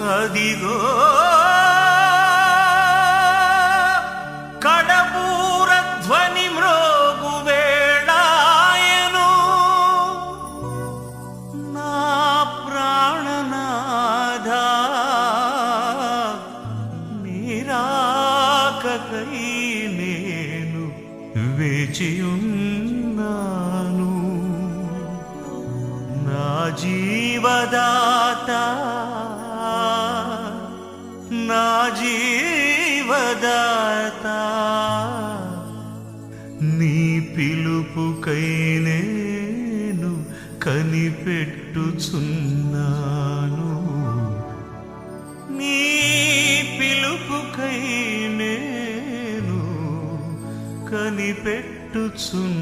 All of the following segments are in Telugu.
అదిగో కడపూర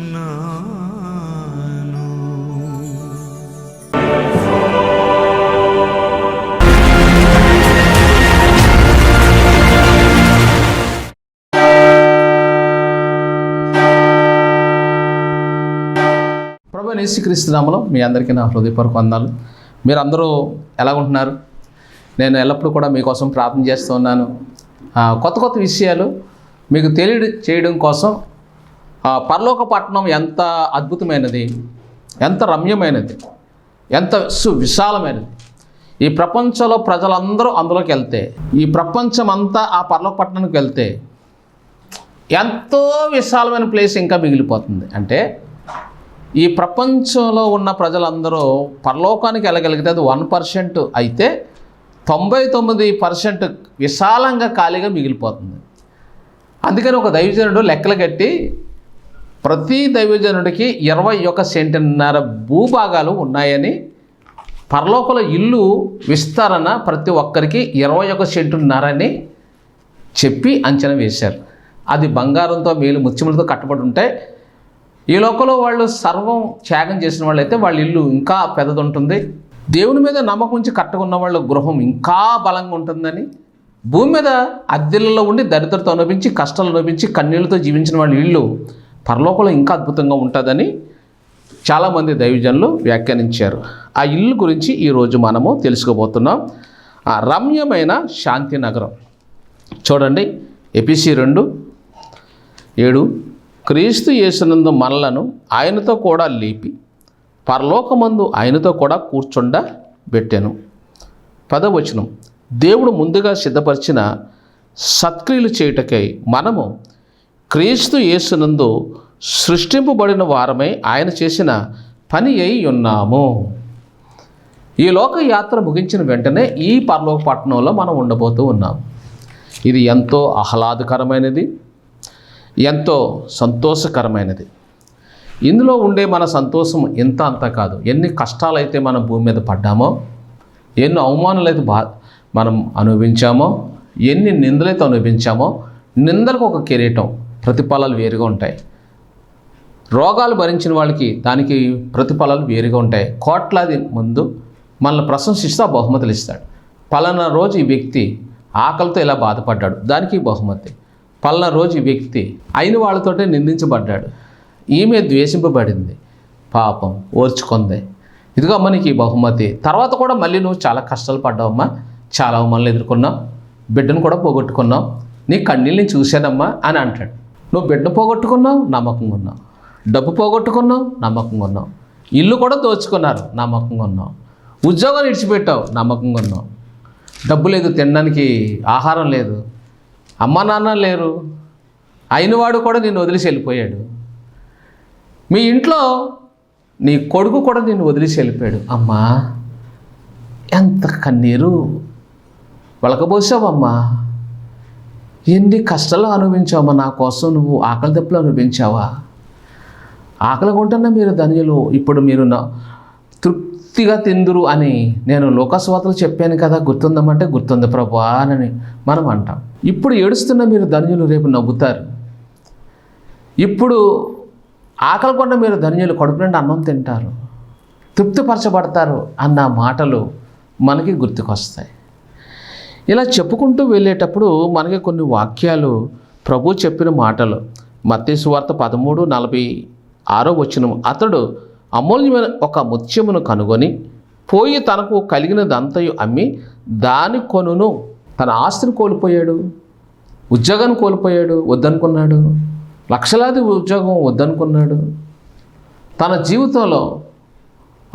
కనిపెట్టుచున్నాను ప్రభు నేసుక్రీస్తు మీ అందరికీ నా హృదయపూర్వక వందాలు మీరు అందరూ ఎలా ఉంటున్నారు నేను ఎల్లప్పుడూ కూడా మీకోసం ప్రార్థన చేస్తూ ఉన్నాను. కొత్త కొత్త విషయాలు మీకు తెలియ చేయడం కోసం పరలోక పట్టణం ఎంత అద్భుతమైనది ఎంత రమ్యమైనది ఎంత సువిశాలమైనది. ఈ ప్రపంచంలో ప్రజలందరూ అందులోకి వెళ్తే ఈ ప్రపంచం అంతా ఆ పరలోక పట్టణానికి వెళ్తే ఎంతో విశాలమైన ప్లేస్ ఇంకా మిగిలిపోతుంది. అంటే ఈ ప్రపంచంలో ఉన్న ప్రజలందరూ పరలోకానికి వెళ్ళగలిగితే అది వన్ పర్సెంట్ అయితే తొంభై తొమ్మిది పర్సెంట్ విశాలంగా ఖాళీగా మిగిలిపోతుంది. అందుకని ఒక దైవజనుడు లెక్కలు కట్టి ప్రతి దైవజనుడికి ఇరవై ఒక సెంటిన్నర భూభాగాలు ఉన్నాయని పరలోకల ఇల్లు విస్తరణ ప్రతి ఒక్కరికి ఇరవై ఒక సెంటున్నారని చెప్పి అంచనా వేశారు. అది బంగారంతో మేలు ముత్యములతో కట్టబడి ఉంటే ఈ లోకంలో వాళ్ళు సర్వం త్యాగం చేసిన వాళ్ళైతే వాళ్ళ ఇల్లు ఇంకా పెద్దది ఉంటుంది దేవుని మీద నమ్మకం ఉంచి కట్టుకున్న వాళ్ళ గృహం ఇంకా బలంగా ఉంటుందని భూమి మీద అద్దెలలో ఉండి దరిద్రత అనుభవించి కష్టాలు అనుభవించి కన్నీళ్ళతో జీవించిన వాళ్ళ ఇల్లు పరలోకంలో ఇంకా అద్భుతంగా ఉంటుందని చాలామంది దైవజనులు వ్యాఖ్యానించారు. ఆ ఇల్లు గురించి ఈరోజు మనము తెలుసుకోబోతున్నాం. ఆ రమ్యమైన శాంతి నగరం. చూడండి ఎపిసి రెండు ఏడు. క్రీస్తు యేసునందు మనలను ఆయనతో కూడా లేపి పరలోకమందు ఆయనతో కూడా కూర్చుండ పెట్టాను పదవచనం. దేవుడు ముందుగా సిద్ధపరిచిన సత్క్రియలు చేయుటకై మనము క్రీస్తు యేసునందు సృష్టింపబడిన వారమై ఆయన చేసిన పని అయి ఉన్నాము. ఈ లోక యాత్ర ముగించిన వెంటనే ఈ పరలోక పట్టణంలో మనం ఉండబోతూ ఉన్నాం. ఇది ఎంతో ఆహ్లాదకరమైనది ఎంతో సంతోషకరమైనది. ఇందులో ఉండే మన సంతోషం ఇంత అంత కాదు. ఎన్ని కష్టాలైతే మనం భూమి మీద పడ్డామో ఎన్ని అవమానాలు అయితే బా మనం అనుభవించామో ఎన్ని నిందలైతే అనుభవించామో నిందలకు ఒక కిరీటం. ప్రతిఫలాలు వేరుగా ఉంటాయి. రోగాలు భరించిన వాళ్ళకి దానికి ప్రతిఫలాలు వేరుగా ఉంటాయి. కోట్లాది ముందు మనల్ని ప్రశంసిస్తూ బహుమతులు ఇస్తాడు. పలానా రోజు ఈ వ్యక్తి ఆకలితో ఇలా బాధపడ్డాడు. దానికి బహుమతి. పలానా రోజు ఈ వ్యక్తి అయిన వాళ్ళతోటే నిందించబడ్డాడు. ఈమె ద్వేషింపబడింది. పాపం ఓర్చుకుంది. ఇదిగో మనకి ఈ బహుమతి. తర్వాత కూడా మళ్ళీ నువ్వు చాలా కష్టాలు పడ్డావమ్మా చాలా అవమానాలు ఎదుర్కొన్నావు. బిడ్డను కూడా పోగొట్టుకున్నావు. నీ కన్నీళ్ళని చూశానమ్మా అని అంటాడు. నువ్వు బిడ్డ పోగొట్టుకున్నావు నమ్మకంగా ఉన్నావు డబ్బు పోగొట్టుకున్నావు నమ్మకంగా ఉన్నావు ఇల్లు కూడా దోచుకున్నారు నమ్మకంగా ఉన్నావు ఉద్యోగం విడిచిపెట్టావు నమ్మకంగా ఉన్నావు డబ్బు లేదు తినడానికి ఆహారం లేదు. అమ్మ నాన్న లేరు. అయినవాడు కూడా నిన్ను వదిలేసి వెళ్ళిపోయాడు. మీ ఇంట్లో నీ కొడుకు కూడా నిన్ను వదిలేసి వెళ్ళిపోయాడు. అమ్మా ఎంత కన్నీరు. వలకబోసావమ్మా ఎన్ని కష్టాలు అనుభవించావమ్మా? నా కోసం నువ్వు ఆకలి దెబ్బలు అనుభవించావా? ఆకలి కొంటున్నా మీరు ధనియులు ఇప్పుడు మీరు నా తృప్తిగా తిందురు అని నేను లోకస్వాతలు చెప్పాను కదా గుర్తుందమంటే గుర్తుంది ప్రభు అని మనం అంటాం. ఇప్పుడు ఏడుస్తున్న మీరు ధన్యులు రేపు నవ్వుతారు. ఇప్పుడు ఆకలి కొండ మీరు ధన్యులు కడుపు నుండి అన్నం తింటారు. తృప్తిపరచబడతారు అన్న మాటలు మనకి గుర్తుకొస్తాయి. ఇలా చెప్పుకుంటూ వెళ్ళేటప్పుడు మనకి కొన్ని వాక్యాలు ప్రభు చెప్పిన మాటలు. మత్స్యవార్త పదమూడు నలభై ఆరో వచ్చిన అతడు అమూల్యమైన ఒక ముత్యమును కనుగొని పోయి తనకు కలిగినదంతయు అమ్మి దాని కొనును తన ఆస్తిని కోల్పోయాడు. ఉద్యోగాన్ని కోల్పోయాడు వద్దనుకున్నాడు. లక్షలాది ఉద్యోగం వద్దనుకున్నాడు. తన జీవితంలో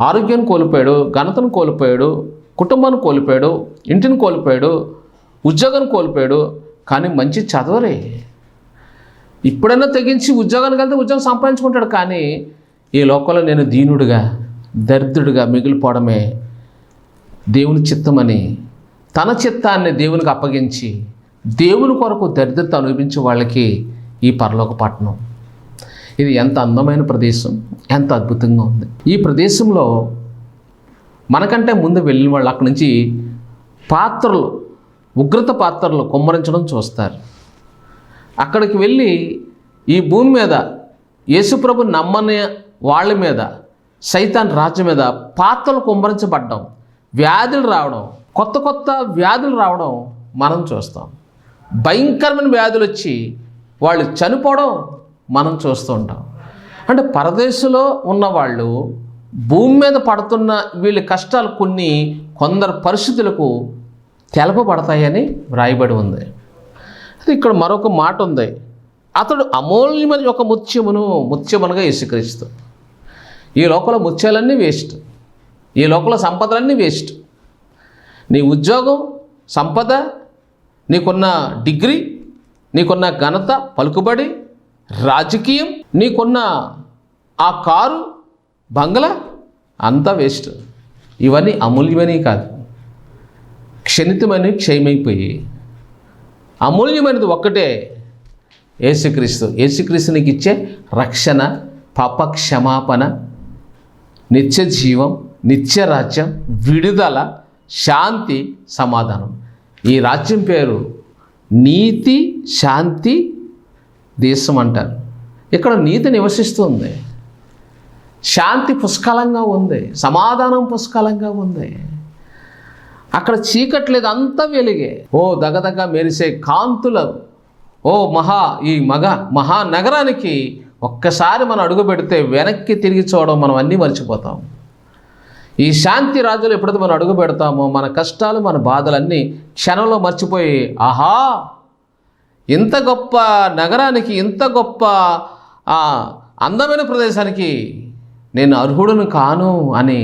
ఆరోగ్యాన్ని కోల్పోయాడు ఘనతను కోల్పోయాడు. కుటుంబాన్ని కోల్పోయాడు ఇంటిని కోల్పోయాడు ఉద్యోగాన్ని కోల్పోయాడు కానీ మంచి చదవరే. ఇప్పుడైనా తెగించి ఉద్యోగానికి వెళ్తే ఉద్యోగం సంపాదించుకుంటాడు కానీ ఈ లోకంలో నేను దీనుడిగా దరిద్రుడిగా మిగిలిపోవడమే దేవుని చిత్తమని తన చిత్తాన్ని దేవునికి అప్పగించి దేవుని కొరకు దరిద్రత అనుభవించే వాళ్ళకి ఈ పరలోక పట్టణం. ఇది ఎంత అందమైన ప్రదేశం ఎంత అద్భుతంగా ఉంది. ఈ ప్రదేశంలో మనకంటే ముందు వెళ్ళిన వాళ్ళు అక్కడి నుంచి పాత్రలు ఉగ్రత పాత్రలు కుమ్మరించడం చూస్తారు. అక్కడికి వెళ్ళి ఈ భూమి మీద యేసుప్రభు నమ్మని వాళ్ళ మీద సైతాన్ రాజ్యం మీద పాత్రలు కుమ్మరించబడ్డం వ్యాధులు రావడం కొత్త కొత్త వ్యాధులు రావడం మనం చూస్తాం. భయంకరమైన వ్యాధులు వచ్చి వాళ్ళు చనిపోవడం మనం చూస్తూ ఉంటాం. అంటే పరదేశంలో ఉన్నవాళ్ళు భూమి మీద పడుతున్న వీళ్ళ కష్టాలు కొన్ని కొందరు పరిస్థితులకు తెలపబడతాయని వ్రాయబడి ఉంది. అది ఇక్కడ మరొక మాట ఉంది. అతడు అమూల్యమైన ఒక ముత్యమును ముత్యమునుగా యేసుక్రీస్తు. ఈ లోపల ముత్యాలన్నీ వేస్ట్. ఈ లోపల సంపదలన్నీ వేస్ట్. నీ ఉద్యోగం సంపద నీకున్న డిగ్రీ నీకున్న ఘనత పలుకుబడి రాజకీయం నీకున్న ఆ కారు బంగ్లా? అంతా వేస్ట్ ఇవన్నీ అమూల్యమైనవి కాదు. క్షణితమని క్షయమైపోయి అమూల్యమైనది ఒక్కటే యేసుక్రీస్తు. యేసుక్రీస్తు నీకు ఇచ్చే రక్షణ పాప క్షమాపణ నిత్య జీవం నిత్య రాజ్యం విడుదల శాంతి సమాధానం. ఈ రాజ్యం పేరు నీతి శాంతి దేశం అంటారు. ఇక్కడ నీతి నివసిస్తుంది. శాంతి పుష్కలంగా ఉంది సమాధానం పుష్కలంగా ఉంది. అక్కడ చీకట్లేదు అంతా వెలిగే. ఓ దగదగ మెరిసే కాంతుల ఓ మహా ఈ మగ మహానగరానికి ఒక్కసారి మనం అడుగు పెడితే వెనక్కి తిరిగి చూడడం మనం అన్నీ మర్చిపోతాం. ఈ శాంతి రాజులు ఎప్పుడైతే మనం అడుగు పెడతామో మన కష్టాలు మన బాధలన్నీ క్షణంలో మర్చిపోయి ఆహా! ఇంత గొప్ప నగరానికి ఇంత గొప్ప అందమైన ప్రదేశానికి నేను అర్హుడును కాను అని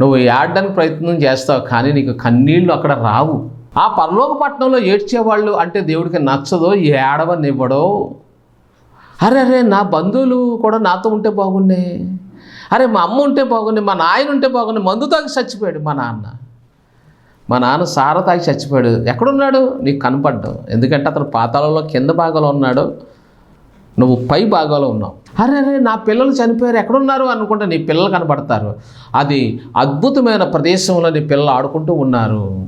నువ్వు ఏడడానికి ప్రయత్నం చేస్తావు కానీ నీకు కన్నీళ్ళు అక్కడ రావు. ఆ పరలోక పట్టణంలో ఏడ్చేవాళ్ళు అంటే దేవుడికి నచ్చదో ఏడవనివ్వడో? అరే అరే నా బంధువులు కూడా నాతో ఉంటే బాగుండే అరే మా అమ్మ ఉంటే బాగుంది మా నాయన ఉంటే బాగుంది మందు తాగి చచ్చిపోయాడు మా నాన్న. మా నాన్న సార తాగి చచ్చిపోయాడు. ఎక్కడున్నాడు? నీకు కనపడ్డావు ఎందుకంటే అతను పాతాళంలో కింద భాగంలో ఉన్నాడు. నువ్వు పై భాగంలో ఉన్నావు. అరే అరే నా పిల్లలు చనిపోయారు ఎక్కడున్నారు అనుకుంటే నీ పిల్లలు కనబడతారు అది అద్భుతమైన ప్రదేశంలో నీ పిల్లలు ఆడుకుంటూ ఉన్నారు.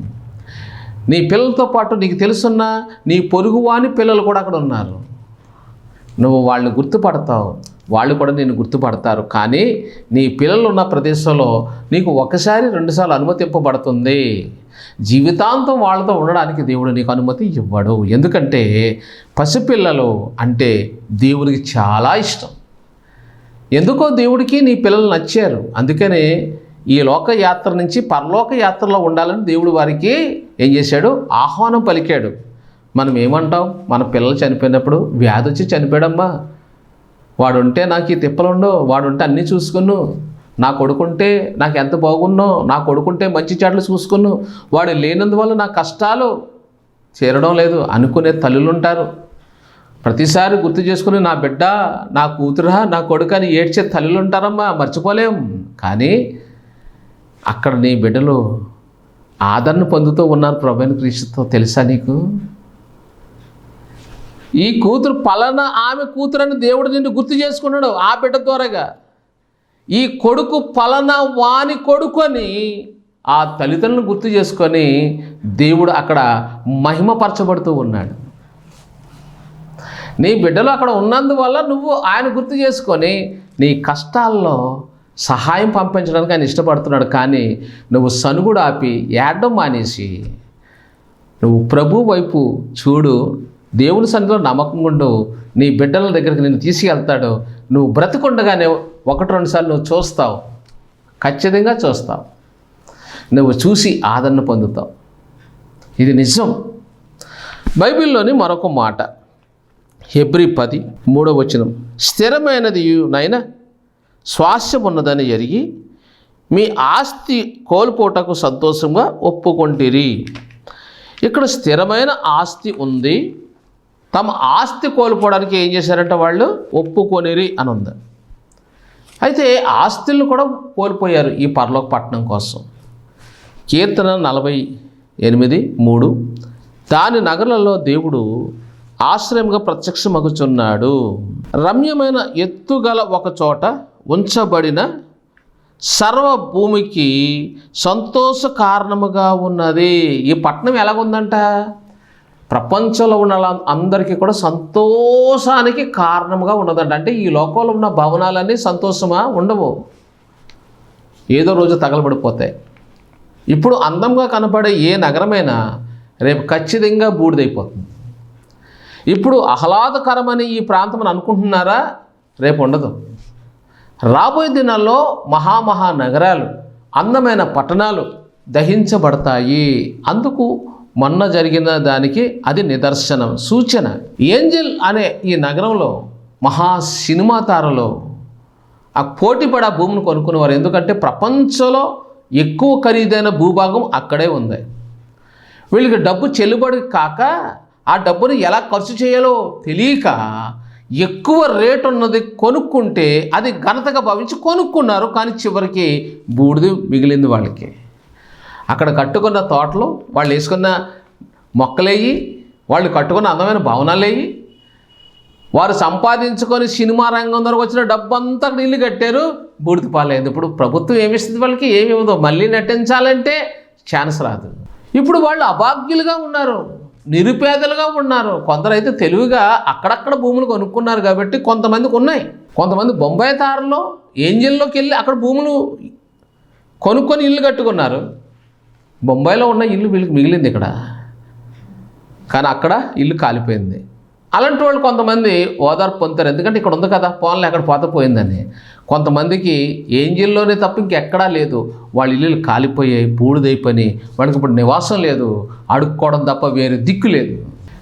నీ పిల్లలతో పాటు నీకు తెలుసున్న నీ పొరుగువాని పిల్లలు కూడా అక్కడ ఉన్నారు. నువ్వు వాళ్ళని గుర్తుపడతావు. వాళ్ళు కూడా నేను గుర్తుపడతారు. కానీ నీ పిల్లలు ఉన్న ప్రదేశంలో నీకు ఒకసారి రెండుసార్లు అనుమతింపబడుతుంది. జీవితాంతం వాళ్ళతో ఉండడానికి దేవుడు నీకు అనుమతి ఇవ్వడు. ఎందుకంటే పసిపిల్లలు అంటే దేవునికి చాలా ఇష్టం. ఎందుకో దేవుడికి నీ పిల్లలు నచ్చారు. అందుకనే ఈ లోక యాత్ర నుంచి పరలోక యాత్రలో ఉండాలని దేవుడు వారికి ఏం చేశాడు? ఆహ్వానం పలికాడు. మనం ఏమంటాం? మన పిల్లలు చనిపోయినప్పుడు వ్యాధి వచ్చి చనిపోయాడమ్మా. వాడు ఉంటే నాకు ఈ తిప్పలుండో వాడు ఉంటే అన్నీ చూసుకున్నావు నా కొడుకుంటే నాకు ఎంత బాగున్నో నా కొడుకుంటే మంచి చెడ్లు చూసుకున్నాను వాడు లేనందువల్ల నా కష్టాలు చేరడం లేదు అనుకునే తల్లులు ఉంటారు ప్రతిసారి గుర్తు చేసుకుని నా బిడ్డ నా కూతురా నా కొడుకు అని ఏడ్చే తల్లులు ఉంటారమ్మా మర్చిపోలేం. కానీ అక్కడ నీ బిడ్డలు ఆదరణ పొందుతూ ఉన్నారు ప్రభుని క్రీస్తుతో తెలుసా నీకు? ఈ కూతురు పలానా ఆమె కూతురని దేవుడు నిన్ను గుర్తు చేసుకున్నాడు ఆ బిడ్డ ద్వారాగా. ఈ కొడుకు ఫలనా వాని కొడుకు ఆ తల్లిదండ్రులను గుర్తు చేసుకొని దేవుడు అక్కడ మహిమపరచబడుతూ ఉన్నాడు. నీ బిడ్డలు అక్కడ ఉన్నందువల్ల నువ్వు ఆయన గుర్తు చేసుకొని నీ కష్టాల్లో సహాయం పంపించడానికి ఆయన ఇష్టపడుతున్నాడు. కానీ నువ్వు సనుగుడు ఆపి ఏడడం మానేసి నువ్వు ప్రభు వైపు చూడు దేవుని సన్నిధిలో నమ్మకం ఉండు నీ బిడ్డల దగ్గరికి నేను తీసుకెళ్తాడు నువ్వు బ్రతుకుండగానే ఒకటి రెండు సార్లు నువ్వు చూస్తావు. ఖచ్చితంగా చూస్తావు. నువ్వు చూసి ఆదరణ పొందుతావు. ఇది నిజం. బైబిల్లోని మరొక మాట. హెబ్రి పది మూడవ వచనం. స్థిరమైనది నైనా స్వాస్థ్యం ఉన్నదని ఎరిగి మీ ఆస్తి కోల్పోటకు సంతోషంగా ఒప్పుకొంటిరి. ఇక్కడ స్థిరమైన ఆస్తి ఉంది. తమ ఆస్తి కోల్పోవడానికి ఏం చేశారంటే వాళ్ళు ఒప్పుకొనిరి అని ఉంది అయితే ఆస్తులను కూడా కోల్పోయారు ఈ పరలోక పట్టణం కోసం. కీర్తన నలభై ఎనిమిది మూడు. దాని నగరంలో దేవుడు ఆశ్రయంగా ప్రత్యక్షమగుచున్నాడు. రమ్యమైన ఎత్తుగల ఒక చోట ఉంచబడిన సర్వభూమికి సంతోష కారణముగా ఉన్నది. ఈ పట్టణం ఎలాగుందంట? ప్రపంచంలో ఉన్న అందరికీ కూడా సంతోషానికి కారణంగా ఉన్నదంట. అంటే ఈ లోకంలో ఉన్న భవనాలన్నీ సంతోషమా? ఉండవు. ఏదో రోజు తగలబడిపోతాయి. ఇప్పుడు అందంగా కనపడే ఏ నగరమైనా రేపు ఖచ్చితంగా బూడిదైపోతుంది. ఇప్పుడు ఆహ్లాదకరమని ఈ ప్రాంతం అని అనుకుంటున్నారా? రేపు ఉండదు. రాబోయే దినాల్లో మహామహా నగరాలు అందమైన పట్టణాలు దహించబడతాయి. అందుకు మొన్న జరిగిన దానికి అది నిదర్శనం సూచన. ఏంజిల్ అనే ఈ నగరంలో మహా సినిమా తారలో ఆ పోటీపడ భూమిని కొనుక్కునేవారు. ఎందుకంటే ప్రపంచంలో ఎక్కువ ఖరీదైన భూభాగం అక్కడే ఉంది. వీళ్ళకి డబ్బు చెల్లుబడి కాక ఆ డబ్బుని ఎలా ఖర్చు చేయాలో తెలియక ఎక్కువ రేటు ఉన్నది కొనుక్కుంటే అది ఘనతగా భావించి కొనుక్కున్నారు. కానీ చివరికి బూడిది మిగిలింది వాళ్ళకి. అక్కడ కట్టుకున్న తోటలు వాళ్ళు వేసుకున్న మొక్కలేయి వాళ్ళు కట్టుకున్న అందమైన భవనాలేయి. వారు సంపాదించుకొని సినిమా రంగం వరకు వచ్చిన డబ్బు అంతా ఇల్లు కట్టారు. బూడిద పాలేదు. ఇప్పుడు ప్రభుత్వం ఏమిస్తుంది వాళ్ళకి? ఏమి ఇవ్వదు. మళ్ళీ నటించాలంటే ఛాన్స్ రాదు. ఇప్పుడు వాళ్ళు అభాగ్యులుగా ఉన్నారు. నిరుపేదలుగా ఉన్నారు. కొందరైతే తెలివిగా అక్కడక్కడ భూములు కొనుక్కున్నారు కాబట్టి కొంతమందికి ఉన్నాయి. కొంతమంది బొంబాయి తారలో ఏంజిల్లోకి వెళ్ళి అక్కడ భూములు కొనుక్కొని ఇల్లు కట్టుకున్నారు. బొంబాయిలో ఉన్న ఇల్లు వీళ్ళకి మిగిలింది ఇక్కడ. కానీ అక్కడ ఇల్లు కాలిపోయింది. అలాంటి వాళ్ళు కొంతమంది ఓదార్పు పొందుతారు. ఎందుకంటే ఇక్కడ ఉంది కదా పోన్లే అక్కడ పోత పోయిందని. కొంతమందికి ఏంజిల్లోనే తప్ప ఇంకెక్కడా లేదు. వాళ్ళ ఇల్లులు కాలిపోయాయి బూడిదైపోయి వాళ్ళకి ఇప్పుడు నివాసం లేదు. అడుక్కోవడం తప్ప వేరే దిక్కు లేదు.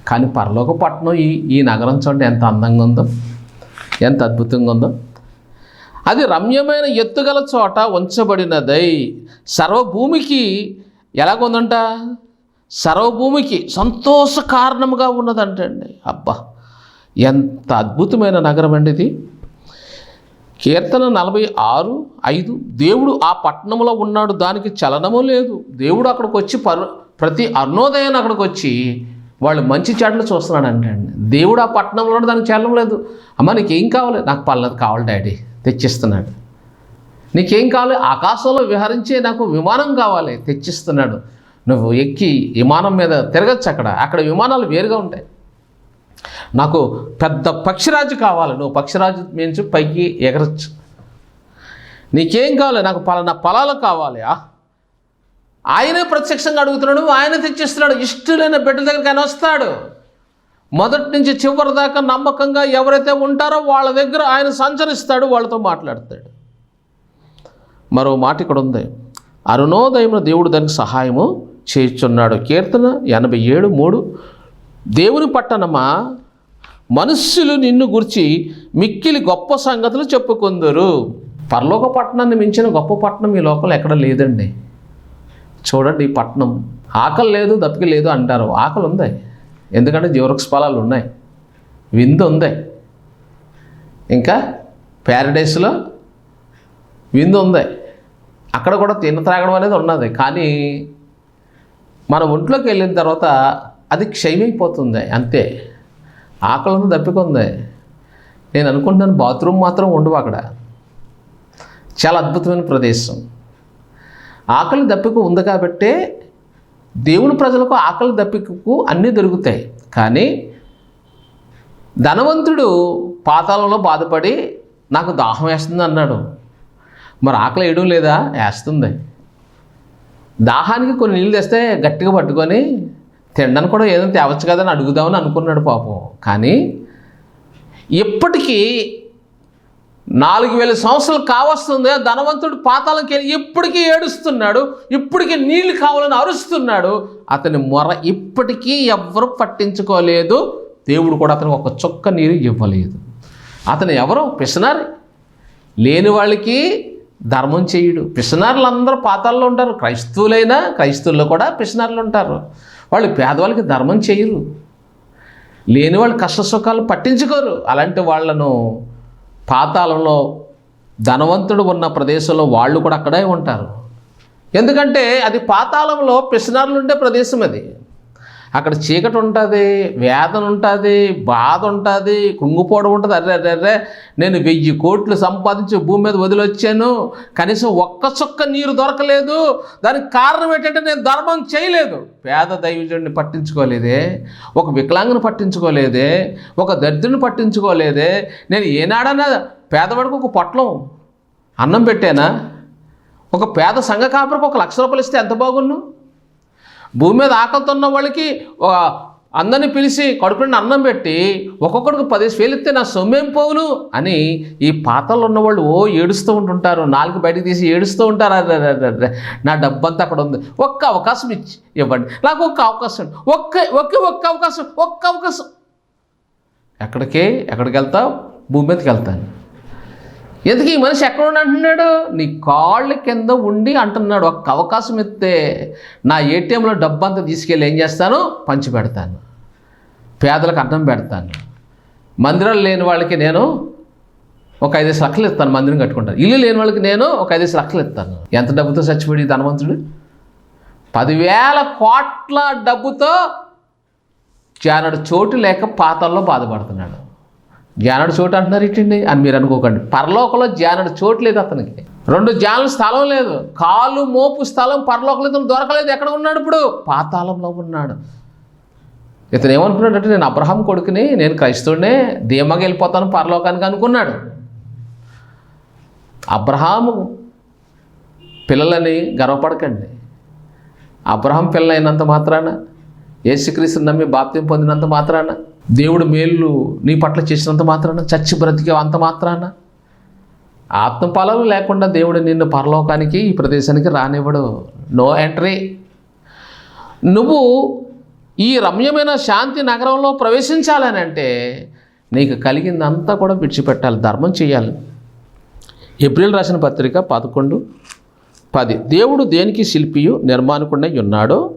కానీ పరలోక పట్టణం ఈ ఈ నగరం చూడండి ఎంత అందంగా ఉందో ఎంత అద్భుతంగా ఉందో. అది రమ్యమైన ఎత్తుగల చోట ఉంచబడినదై సర్వభూమికి ఎలాగుందంట? సర్వభూమికి సంతోష కారణముగా ఉన్నదంటండి. అబ్బా ఎంత అద్భుతమైన నగరం అండి ఇది. కీర్తన నలభై ఆరు ఐదు దేవుడు ఆ పట్టణంలో ఉన్నాడు దానికి చలనము లేదు. దేవుడు అక్కడికి వచ్చి పరు ప్రతి అరుణోదయాన్ని అక్కడికి వచ్చి వాళ్ళు మంచి చెడ్లు చూస్తున్నాడు అంటే దేవుడు ఆ పట్టణంలో దానికి చలనం లేదు. అమ్మ నీకేం కావాలి? నాకు పల్లది కావాలి డాడీ తెచ్చిస్తున్నాడు. నీకేం కావాలి? ఆకాశంలో విహరించే నాకు విమానం కావాలి తెచ్చిస్తున్నాడు. నువ్వు ఎక్కి విమానం మీద తిరగచ్చు అక్కడ. అక్కడ విమానాలు వేరుగా ఉంటాయి. నాకు పెద్ద పక్షిరాజు కావాలి. నువ్వు పక్షిరాజు మించి పైకి ఎగరచ్చు. నీకేం కావాలి? నాకు పలానా పొలాలు కావాలి. ఆయనే ప్రత్యక్షంగా అడుగుతున్నాడు. ఆయన తెచ్చిస్తున్నాడు. ఇష్టలైన బిడ్డల దగ్గరికి ఆయన వస్తాడు. మొదటి నుంచి చివరి దాకా నమ్మకంగా ఎవరైతే ఉంటారో వాళ్ళ దగ్గర ఆయన సంచరిస్తాడు వాళ్ళతో మాట్లాడతాడు. మరో మాట ఇక్కడ ఉంది. అరుణోదయమున దేవుడు దానికి సహాయము చేయుచున్నాడు. కీర్తన ఎనభై ఏడు మూడు. దేవుని పట్టణమా? మనుష్యులు నిన్ను గురించి మిక్కిలి గొప్ప సంగతులు చెప్పుకుందరు. పరలోక పట్టణాన్ని మించిన గొప్ప పట్టణం ఈ లోకంలో ఎక్కడ లేదండి. చూడండి ఈ పట్టణం. ఆకలి లేదు దప్పిక లేదు అంటారు. ఆకలి ఉంది. ఎందుకంటే జీవవృక్ష ఫలాలు ఉన్నాయి. విందు ఉంది. ఇంకా ప్యారడైస్లో విందు ఉంది. అక్కడ కూడా తిన్న త్రాగడం అనేది ఉన్నది. కానీ మన ఒంట్లోకి వెళ్ళిన తర్వాత అది క్షయమైపోతుంది. అంతే. ఆకలి ఉంది నేను అనుకుంటున్నాను బాత్రూమ్ మాత్రం ఉండవు అక్కడ. చాలా అద్భుతమైన ప్రదేశం. ఆకలి దప్పిక ఉంది కాబట్టే దేవుని ప్రజలకు ఆకలి దప్పికకు అన్నీ దొరుకుతాయి. కానీ ధనవంతుడు పాతాళంలో బాధపడి నాకు దాహం వేస్తుంది అన్నాడు. మరి ఆకలి వేయడం లేదా? వేస్తుంది. దాహానికి కొన్ని నీళ్ళు తెస్తే గట్టిగా పట్టుకొని తినడానికి కూడా ఏదైనా తేవచ్చు కదా అని అడుగుదామని అనుకున్నాడు పాపం. కానీ ఇప్పటికీ నాలుగు వేల సంవత్సరాలు కావస్తుంది ధనవంతుడు పాతాళంకి వెళ్ళి ఇప్పటికీ ఏడుస్తున్నాడు ఇప్పటికీ నీళ్ళు కావాలని అరుస్తున్నాడు. అతని మొర ఇప్పటికీ ఎవరు పట్టించుకోలేదు దేవుడు కూడా అతనికి ఒక చుక్క నీరు ఇవ్వలేదు. అతను ఎవరో? పిసనారి లేని వాళ్ళకి ధర్మం చేయుడు. పిసనారులు అందరూ పాతాల్లో ఉంటారు. క్రైస్తవులైనా క్రైస్తవుల్లో కూడా పిసనారులు ఉంటారు. వాళ్ళు పేదవాళ్ళకి ధర్మం చేయరు. లేని వాళ్ళు కష్ట సుఖాలు పట్టించుకోరు. అలాంటి వాళ్ళను పాతాళంలో ధనవంతుడు ఉన్న ప్రదేశంలో వాళ్ళు కూడా అక్కడే ఉంటారు. ఎందుకంటే అది పాతాళంలో పిసనారులు ఉండే ప్రదేశం అది. అక్కడ చీకటి ఉంటుంది వేదన ఉంటుంది బాధ ఉంటుంది కుంగిపోవడం ఉంటుంది అర్రే అర్రే నేను వెయ్యి కోట్లు సంపాదించి భూమి మీద వదిలొచ్చాను. కనీసం ఒక్క చుక్క నీరు దొరకలేదు. దానికి కారణం ఏంటంటే నేను ధర్మం చేయలేదు. పేద దైవజుడిని పట్టించుకోలేదే ఒక వికలాంగుని పట్టించుకోలేదే ఒక దరిద్రుని పట్టించుకోలేదే. నేను ఏనాడన్నా పేదవాడికి ఒక పొట్లం అన్నం పెట్టానా? ఒక పేద సంఘ కాపురకు ఒక లక్ష రూపాయలు ఇస్తే ఎంత బాగున్నావు భూమి మీద ఆకలితో ఉన్న వాళ్ళకి అందరిని పిలిచి కడుపుని అన్నం పెట్టి ఒక్కొక్కడికి పదేసి వేలు ఇస్తే నా సొమ్మేం పోవును అని ఈ పాతల్లో ఉన్నవాళ్ళు ఓ ఏడుస్తూ ఉంటుంటారు. నాలుగు బయటకు తీసి ఏడుస్తూ ఉంటారు. అర్రే, నా డబ్బంతా అక్కడ ఉంది. ఒక్క అవకాశం ఇచ్చి ఇవ్వండి. నాకు ఒక్క అవకాశం ఒక్క ఒకే ఒక్క అవకాశం ఒక్క అవకాశం. ఎక్కడికి ఎక్కడికి వెళ్తావు? భూమి మీదకి వెళ్తాను. ఎందుకు ఈ మనిషి ఎక్కడ ఉండి అంటున్నాడు? నీ కాళ్ళ కింద ఉండి అంటున్నాడు. ఒక్క అవకాశం ఇస్తే నా ఏటీఎంలో డబ్బు అంతా తీసుకెళ్ళి ఏం చేస్తాను? పంచి పెడతాను. పేదలకు అన్నం పెడతాను. మందిరాలు లేని వాళ్ళకి నేను ఒక ఐదేసి లక్షలు ఇస్తాను మందిరం కట్టుకుంటాను. ఇల్లు లేని వాళ్ళకి నేను ఒక ఐదేసి లక్షలు ఇస్తాను. ఎంత డబ్బుతో చచ్చిపోయి ధనవంతుడు? పదివేల కోట్ల డబ్బుతో జానడు చోటు లేక పాతాల్లో బాధపడుతున్నాడు. జ్ఞానుడు చోటు అంటున్నారు ఇటండి అని మీరు అనుకోకండి. పరలోకంలో జ్ఞానుడు చోటు లేదు అతనికి. రెండు జ్ఞానుల స్థలం లేదు. కాలు మోపు స్థలం పరలోకంలో ఇతను దొరకలేదు. ఎక్కడ ఉన్నాడు ఇప్పుడు? పాతాళంలో ఉన్నాడు. ఇతను ఏమనుకున్నాడంటే నేను అబ్రహాం కొడుకుని నేను క్రైస్తవుడినే ధీమగా వెళ్ళిపోతాను పరలోకానికి అనుకున్నాడు. అబ్రహాము పిల్లలని గర్వపడకండి. అబ్రహాం పిల్లలైనంత మాత్రాన యేసుక్రీస్తుని నమ్మి బాప్త్యం పొందినంత మాత్రాన దేవుడు మేలు నీ పట్ల చేసినంత మాత్రాన? చచ్చి బ్రతికే అంత మాత్రాన? ఆత్మఫలాలు లేకుండా దేవుడు నిన్ను పరలోకానికి ఈ ప్రదేశానికి రానివ్వడు. No entry. నువ్వు ఈ రమ్యమైన శాంతి నగరంలో ప్రవేశించాలని అంటే నీకు కలిగిందంతా కూడా విడిచిపెట్టాలి ధర్మం చేయాలి. ఏప్రిల్ రాసిన పత్రిక పదకొండు పది. దేవుడు దేనికి శిల్పియు నిర్మాణకుండా ఉన్నాడో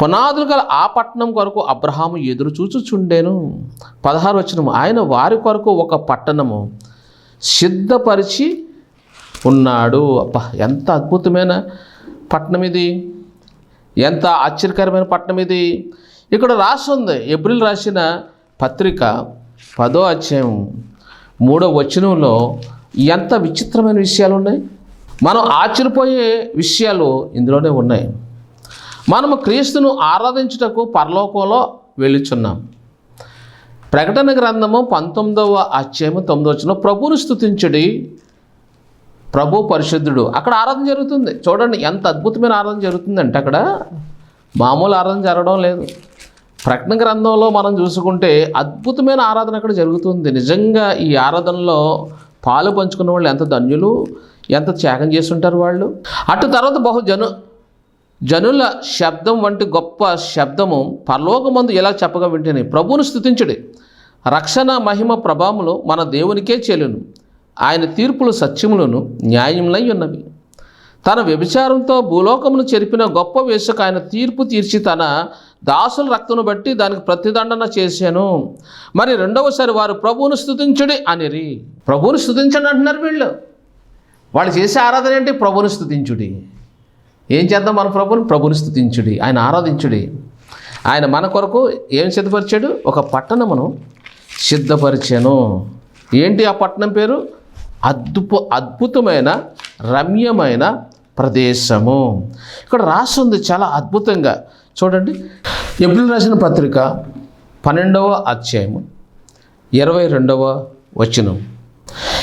పునాదులు గల ఆ పట్టణం కొరకు అబ్రహాము ఎదురు చూచుచుండేను పదహారు వచనము ఆయన వారి కొరకు ఒక పట్టణము సిద్ధపరిచి ఉన్నాడు. అబ్బా ఎంత అద్భుతమైన పట్టణం ఇది. ఎంత ఆశ్చర్యకరమైన పట్టణం ఇది. ఇక్కడ రాస్తుంది ఏప్రిల్ రాసిన పత్రిక పదో అధ్యాయం మూడో వచనంలో ఎంత విచిత్రమైన విషయాలు ఉన్నాయి. మనం ఆశ్చర్యపోయే విషయాలు ఇందులోనే ఉన్నాయి. మనము క్రీస్తును ఆరాధించుటకు పరలోకంలో వెళ్ళుచున్నాం. ప్రకటన గ్రంథము పంతొమ్మిదవ అధ్యాయము తొమ్మిదవ వచ్చిన ప్రభువును స్థుతించుడి ప్రభు పరిశుద్ధుడు. అక్కడ ఆరాధన జరుగుతుంది. చూడండి ఎంత అద్భుతమైన ఆరాధన జరుగుతుందంటే అక్కడ మామూలు ఆరాధన జరగడం లేదు. ప్రకటన గ్రంథంలో మనం చూసుకుంటే అద్భుతమైన ఆరాధన అక్కడ జరుగుతుంది. నిజంగా ఈ ఆరాధనలో పాలు పంచుకున్న వాళ్ళు ఎంత ధన్యులు ఎంత త్యాగం చేస్తుంటారు వాళ్ళు. అటు తర్వాత బహు జను జనుల శబ్దం వంటి గొప్ప శబ్దము పరలోకమందు ఎలా చెప్పగా వింటేనే ప్రభువును స్థుతించుడి రక్షణ మహిమ ప్రభావములు మన దేవునికే చెల్లును ఆయన తీర్పులు సత్యములను న్యాయములై ఉన్నవి. తన వ్యభిచారంతో భూలోకమును చెరిపిన గొప్ప వేసుకు ఆయన తీర్పు తీర్చి తన దాసుల రక్తను బట్టి దానికి ప్రతిదండన చేశాను మరి రెండవసారి వారు ప్రభువును స్థుతించుడి అనిరి. ప్రభువును స్థుతించండి అంటున్నారు వీళ్ళు. వాళ్ళు చేసే ఆరాధన ఏంటి? ప్రభువును స్థుతించుడి ఏం చేద్దాం మన ప్రభుని ప్రభుని స్థుతించుడి ఆయన ఆరాధించుడి. ఆయన మన కొరకు ఏం సిద్ధపరిచాడు? ఒక పట్టణమును సిద్ధపరిచాను. ఏంటి ఆ పట్టణం పేరు? అద్భుత అద్భుతమైన రమ్యమైన ప్రదేశము. ఇక్కడ రాస్తుంది చాలా అద్భుతంగా. చూడండి. ఎప్పుడు రాసిన పత్రిక పన్నెండవ అధ్యాయము ఇరవై రెండవ వచనం.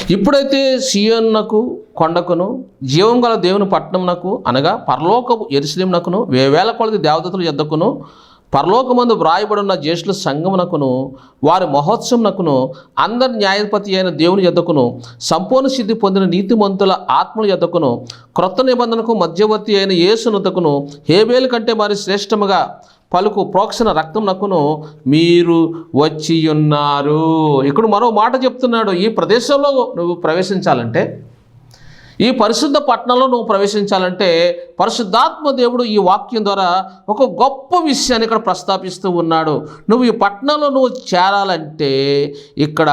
ఇప్పుడైతే సియోన్నకు కొండకును జీవం గల దేవుని పట్టణమునకు అనగా పరలోకపు ఎరుసలింనకును వేవేల కొలది దేవదతుల యొద్దకును పరలోకమందు వ్రాయబడున్న జ్యేష్ఠుల సంగమునకును వారి మహోత్సవమునకును అందరి న్యాయపతి అయిన దేవుని యొద్దకును సంపూర్ణ సిద్ధి పొందిన నీతిమంతుల ఆత్మల యొద్దకును క్రొత్త నిబంధనకు మధ్యవర్తి అయిన యేసునొద్దకును హేబేలు కంటే మరి శ్రేష్టముగా పలుకు ప్రోక్షణ రక్తంనకును మీరు వచ్చి ఉన్నారు ఇక్కడ మరో మాట చెప్తున్నాడు ఈ ప్రదేశంలో నువ్వు ప్రవేశించాలంటే ఈ పరిశుద్ధ పట్టణంలో నువ్వు ప్రవేశించాలంటే పరిశుద్ధాత్మ దేవుడు ఈ వాక్యం ద్వారా ఒక గొప్ప విషయాన్ని ఇక్కడ ప్రస్తాపిస్తూ ఉన్నాడు. నువ్వు ఈ పట్టణంలో నువ్వు చేరాలంటే ఇక్కడ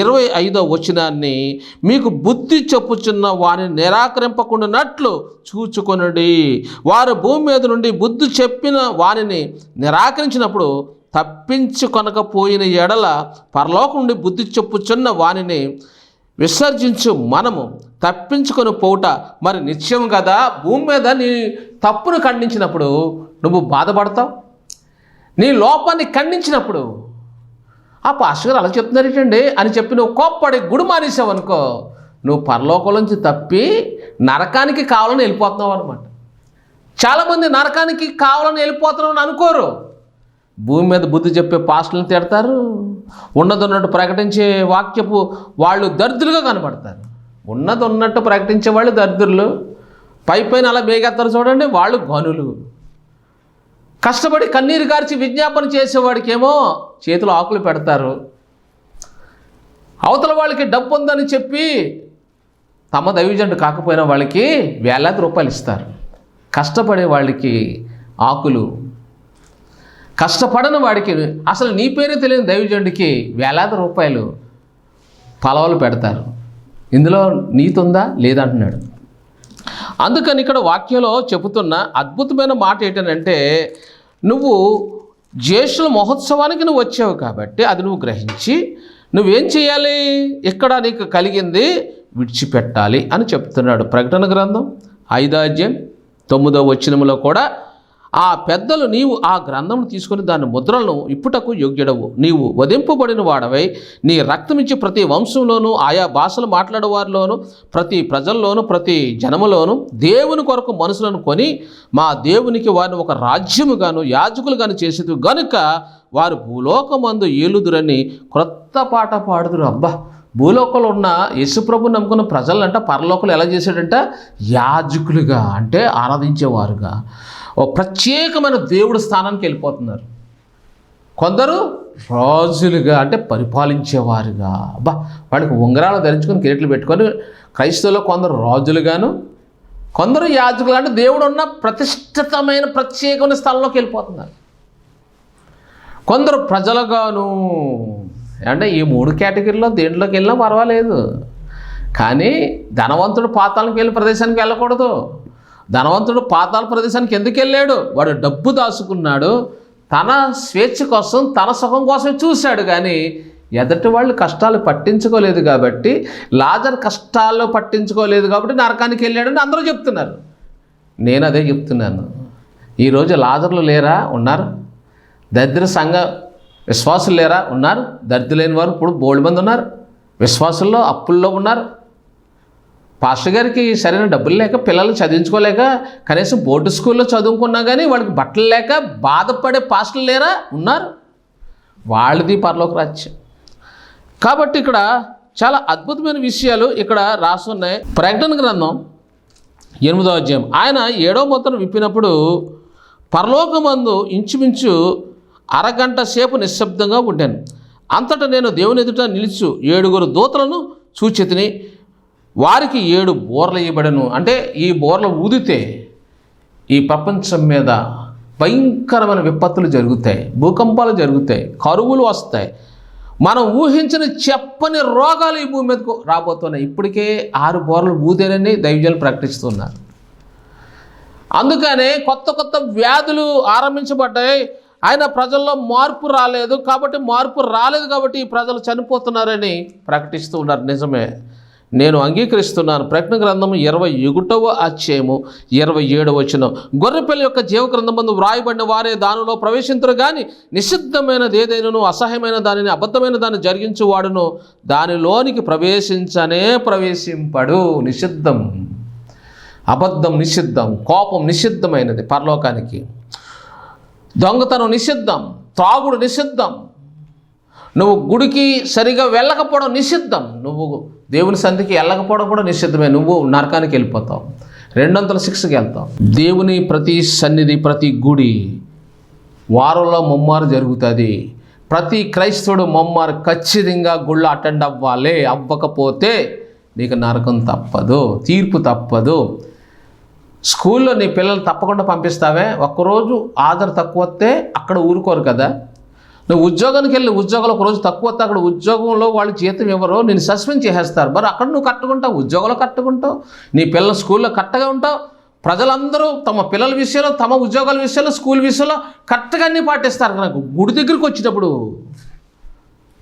ఇరవై ఐదో వచనాన్ని మీకు బుద్ధి చెప్పుచున్న వారిని నిరాకరింపకుండానట్లు చూచుకొనుడి. వారు భూమి మీద నుండి బుద్ధి చెప్పిన వారిని నిరాకరించినప్పుడు తప్పించుకొనకపోయిన ఎడల పరలోకం నుండి బుద్ధి చెప్పుచున్న వానిని విసర్జించు మనము తప్పించుకొని పోవుట మరి నిత్యం కదా భూమి మీద నీ తప్పును ఖండించినప్పుడు నువ్వు బాధపడతావు? నీ లోపాన్ని ఖండించినప్పుడు? ఆ పాస్టర్ గారు అలా చెప్తున్నారు ఏంటండి? అని చెప్పి నువ్వు కోప్పడి గుడి మానేసావు అనుకో నువ్వు పరలోకం నుంచి తప్పి నరకానికి కావాలని వెళ్ళిపోతున్నావు అనమాట చాలామంది నరకానికి కావాలని వెళ్ళిపోతున్నావు అని అనుకోరు. భూమి మీద బుద్ధి చెప్పే పాస్టులను తిడతారు. ఉన్నదొన్నట్టు ప్రకటించే వాక్యపు వాళ్ళు దరిద్రులుగా కనపడతారు ఉన్నది ఉన్నట్టు ప్రకటించే వాళ్ళు దరిద్రులు. పై పైన అలా బేగెత్తారు చూడండి వాళ్ళు గనులు కష్టపడి కన్నీరు కార్చి విజ్ఞాపన చేసేవాడికేమో చేతులు ఆకులు పెడతారు. అవతల వాళ్ళకి డబ్బు ఉందని చెప్పి తమ దైవజండు కాకపోయిన వాళ్ళకి వేలాది రూపాయలు ఇస్తారు. కష్టపడే వాళ్ళకి ఆకులు కష్టపడని వాడికి అసలు నీ పేరే తెలియని దైవజండికి వేలాది రూపాయలు పలవలు పెడతారు. ఇందులో నీతి ఉందా లేదంటున్నాడు. అందుకని ఇక్కడ వాక్యంలో చెబుతున్న అద్భుతమైన మాట ఏంటంటే నువ్వు జ్యేష్ఠుల మహోత్సవానికి నువ్వు వచ్చావు కాబట్టి అది నువ్వు గ్రహించి నువ్వేం చేయాలి? ఇక్కడ నీకు కలిగింది విడిచిపెట్టాలి అని చెప్తున్నాడు ప్రకటన గ్రంథం ఐదాజ్యం తొమ్మిదో వచనములో కూడా ఆ పెద్దలు నీవు ఆ గ్రంథమును తీసుకొని దాని ముద్రలను ఇప్పుటకు యోగ్యుడవు. నీవు వధింపబడిన వాడవై నీ రక్తమిచ్చి ప్రతి వంశంలోనూ ఆయా భాషలు మాట్లాడేవారిలోనూ ప్రతి ప్రజల్లోనూ ప్రతి జనములోనూ దేవుని కొరకు మనుషులను కొని మా దేవునికి వారిని ఒక రాజ్యముగాను యాజకులుగాను చేసేది గనుక వారు భూలోకమందు ఏలుదురని క్రొత్త పాట పాడుదురు. అబ్బా! భూలోకంలో ఉన్న యేసుప్రభు నమ్ముకున్న ప్రజలంట పరలోకలు ఎలా చేశాడంట? యాజకులుగా అంటే ఆరాధించేవారుగా. ఓ ప్రత్యేకమైన దేవుడి స్థానానికి వెళ్ళిపోతున్నారు. కొందరు రాజులుగా అంటే పరిపాలించేవారుగా. అబ్బా వాడికి ఉంగరాలు ధరించుకొని కిరీట్లు పెట్టుకొని క్రైస్తవులో కొందరు రాజులుగాను కొందరు యాజకులు అంటే దేవుడు ఉన్న ప్రతిష్ఠితమైన ప్రత్యేకమైన స్థలంలోకి వెళ్ళిపోతున్నారు. కొందరు ప్రజలుగాను అంటే ఈ మూడు కేటగిరీలో దేంట్లోకి వెళ్ళినా పర్వాలేదు. కానీ ధనవంతుడు పాతాలకు వెళ్ళి ప్రదేశానికి వెళ్ళకూడదు. ధనవంతుడు పాతాల ప్రదేశానికి ఎందుకు వెళ్ళాడు? వాడు డబ్బు దాచుకున్నాడు. తన స్వేచ్ఛ కోసం తన సుఖం కోసం చూశాడు కానీ ఎదటి వాళ్ళు కష్టాలు పట్టించుకోలేదు కాబట్టి లాజర్ కష్టాల్లో పట్టించుకోలేదు కాబట్టి నరకానికి వెళ్ళాడని అందరూ చెప్తున్నారు. నేను అదే చెప్తున్నాను. ఈరోజు లాజర్లు లేరా? ఉన్నారు. దరిద్ర సంఘ విశ్వాసులు లేరా? ఉన్నారు. దరిద్ర లేని వారు ఇప్పుడు బోల్డ్ మంది ఉన్నారు. విశ్వాసుల్లో అప్పుల్లో ఉన్నారు. పాస్టర్ గారికి సరైన డబ్బులు లేక పిల్లలు చదివించుకోలేక కనీసం బోర్డు స్కూల్లో చదువుకున్నా కానీ వాళ్ళకి బట్టలు లేక బాధపడే పాస్టర్లు లేరా? ఉన్నారు. వాళ్ళది పరలోక రాజ్యం. కాబట్టి ఇక్కడ చాలా అద్భుతమైన విషయాలు ఇక్కడ రాసున్నాయి. ప్రకటన గ్రంథం ఎనిమిదో అధ్యాయం. ఆయన ఏడో మొత్తం విప్పినప్పుడు పరలోకమందు ఇంచుమించు అరగంట సేపు నిశ్శబ్దంగా ఉండాను. అంతటా నేను దేవుని ఎదుట నిలుచు ఏడుగురు దూతలను చూచితిని వారికి ఏడు బోర్లు ఇవ్వబడను అంటే ఈ బోర్లు ఊదితే ఈ ప్రపంచం మీద భయంకరమైన విపత్తులు జరుగుతాయి భూకంపాలు జరుగుతాయి కరువులు వస్తాయి. మనం ఊహించిన చెప్పని రోగాలు ఈ భూమి మీదకు రాబోతున్నాయి. ఇప్పటికే ఆరు బోర్లు ఊదేనని దైవజనులు ప్రకటిస్తున్నారు. అందుకనే కొత్త కొత్త వ్యాధులు ఆరంభించబడ్డాయి. ఆయన ప్రజల్లో మార్పు రాలేదు. కాబట్టి మార్పు రాలేదు కాబట్టి ఈ ప్రజలు చనిపోతున్నారని ప్రకటిస్తూ ఉన్నారు. నిజమే. నేను అంగీకరిస్తున్నాను. ప్రకటన గ్రంథం ఇరవై ఒకటవ అధ్యాయము ఇరవై ఏడవ వచనం. గొర్రెపిల్ల యొక్క జీవ గ్రంథమందు వ్రాయబడిన వారే దానిలో ప్రవేశించరు కానీ నిషిద్ధమైనది ఏదైనాను అసహ్యమైన దానిని అబద్ధమైన దాన్ని జరిగించువాడును. దానిలోనికి ప్రవేశించనే ప్రవేశింపడు. నిషిద్ధం. అబద్ధం నిషిద్ధం. కోపం నిషిద్ధమైనది పరలోకానికి. దొంగతనం నిషిద్ధం. త్రాగుడు నిషిద్ధం. నువ్వు గుడికి సరిగా వెళ్ళకపోవడం నిషిద్ధం. నువ్వు దేవుని సంధికి వెళ్ళకపోవడం కూడా నిషిద్ధమే. నువ్వు నరకానికి వెళ్ళిపోతావు. రెండొంతల శిక్షకి వెళ్తావు. దేవుని ప్రతి సన్నిధి ప్రతి గుడి వారంలో ముమ్మారు జరుగుతుంది. ప్రతి క్రైస్తవుడు ముమ్మారు ఖచ్చితంగా గుళ్ళు అటెండ్ అవ్వాలి. అవ్వకపోతే నీకు నరకం తప్పదు తీర్పు తప్పదు. స్కూల్లో నీ పిల్లలు తప్పకుండా పంపిస్తావే. ఒక్కరోజు ఆధార్ తక్కువ వస్తే అక్కడ ఊరుకోరు కదా. నువ్వు ఉద్యోగానికి వెళ్ళి ఉద్యోగాలు ఒక రోజు తక్కువ వస్తే అక్కడ ఉద్యోగంలో వాళ్ళు జీతం ఇవ్వరు నేను సస్పెండ్ చేసేస్తారు. మరి అక్కడ నువ్వు కట్టుకుంటావు ఉద్యోగాలు కట్టుకుంటావు నీ పిల్లల స్కూల్లో కరెక్ట్గా ఉంటావు. ప్రజలందరూ తమ పిల్లల విషయంలో తమ ఉద్యోగాల విషయంలో స్కూల్ విషయంలో కరెక్ట్గా అన్నీ పాటిస్తారు. నాకు గుడి దగ్గరికి వచ్చేటప్పుడు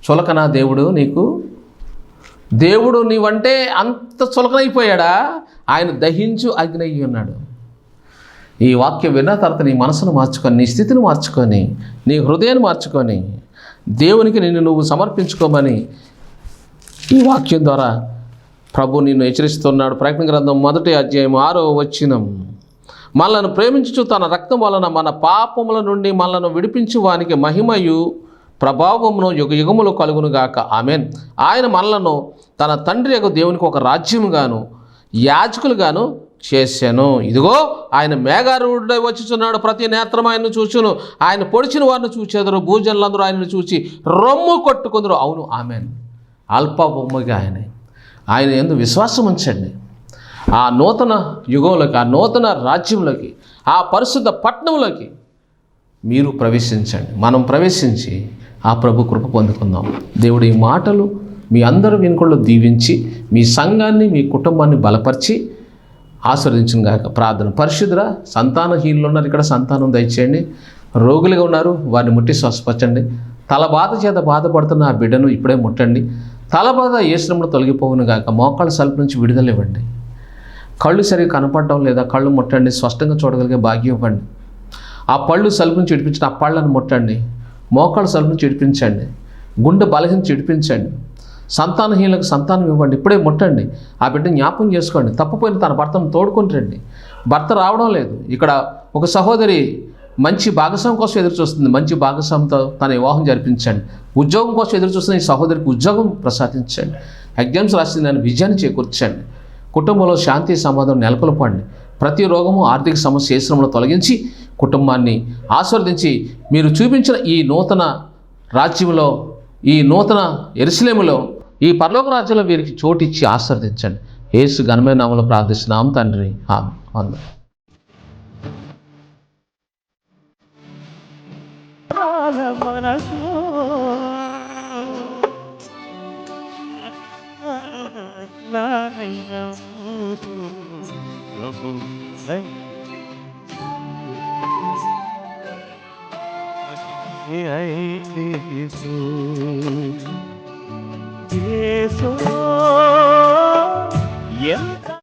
చులకనా దేవుడు నీకు దేవుడు నీవంటే అంత చులకనైపోయాడా? ఆయన దహించు అగ్ని అయ్యి ఉన్నాడు. ఈ వాక్యం విన్న తర్వాత నీ మనసును మార్చుకొని నీ స్థితిని మార్చుకొని నీ హృదయాన్ని మార్చుకొని దేవునికి నిన్ను నువ్వు సమర్పించుకోమని ఈ వాక్యం ద్వారా ప్రభు నిన్ను హెచ్చరిస్తున్నాడు. ప్రకటన గ్రంథం మొదటి అధ్యాయం ఆరో వచ్చినం మనలను ప్రేమించుచు తన రక్తం వలన మన పాపముల నుండి మనలను విడిపించు వానికి మహిమయు ప్రభావమును యుగ యుగములు కలుగునుగాక ఆమెన్. ఆయన మనలను తన తండ్రి యొక్క దేవునికి ఒక రాజ్యముగాను యాజకులుగాను చేశాను. ఇదిగో ఆయన మేఘారుడై వచ్చిచున్నాడు. ప్రతి నేత్రం ఆయన్ను చూచును. ఆయన పొడిచిన వారిని చూచెదరు. భూజనులందరూ ఆయనను చూచి రొమ్ము కొట్టుకుందరు. అవును ఆమె అల్ప బొమ్మగా ఆయనే. ఆయన ఎందు విశ్వాసం ఉంచండి. ఆ నూతన యుగంలోకి ఆ నూతన రాజ్యంలోకి ఆ పరిశుద్ధ పట్టణంలోకి మీరు ప్రవేశించండి. మనం ప్రవేశించి ఆ ప్రభు కృప పొందుకుందాం. దేవుడి ఈ మాటలు మీ అందరూ వెనుకల్లో దీవించి మీ సంఘాన్ని మీ కుటుంబాన్ని బలపరిచి ఆస్వాదించిన గాక ప్రార్థన. పరిశుద్ధుల సంతానహీనులు ఉన్నారు. ఇక్కడ సంతానం దయచేయండి. రోగులుగా ఉన్నారు. వారిని ముట్టి స్వస్థపరచండి. తల బాధ చేత బాధపడుతున్న ఆ బిడ్డను ఇప్పుడే ముట్టండి. తల బాధ ఏ శ్రమలో తొలగిపోవును గాక మోకాళ్ళ సలుపు నుంచి విడుదల ఇవ్వండి. కళ్ళు సరిగా కనపడడం లేదా కళ్ళు ముట్టండి. స్పష్టంగా చూడగలిగే భాగ్యం ఇవ్వండి. ఆ పళ్ళు సలుపు నుంచి విడిపించిన ఆ పళ్ళను ముట్టండి. మోకాళ్ళ సలుపు నుంచి విడిపించండి. గుండె బలహీన చిడిపించండి సంతానహీనులకు సంతానం ఇవ్వండి. ఇప్పుడే ముట్టండి. ఆ బిడ్డ జ్ఞాపకం చేసుకోండి. తప్పపోయిన తన భర్తను తోడుకొని భర్త రావడం లేదు. ఇక్కడ ఒక సహోదరి మంచి భాగస్వామి కోసం ఎదురు చూస్తుంది. మంచి భాగస్వామితో తన వివాహం జరిపించండి. ఉద్యోగం కోసం ఎదురు చూస్తున్న ఈ సహోదరికి ఉద్యోగం ప్రసాదించండి. ఎగ్జామ్స్ రాసింది దాన్ని విజయాన్ని చేకూర్చండి. కుటుంబంలో శాంతి సమాధానం నెలకొల్పండి. ప్రతి రోగము ఆర్థిక సమస్య ఏ శ్రమలో తొలగించి కుటుంబాన్ని ఆస్వాదించి మీరు చూపించిన ఈ నూతన రాజ్యంలో ఈ నూతన ఎరుసలేములో ఈ పరలోక రాజ్యంలో వీరికి చోటిచ్చి ఆస్వాదించండి యేసు ఘనమైన నామలో ప్రార్థిస్తున్నాం తండ్రి. ఆమె వందనాలు. మనసు ఎంత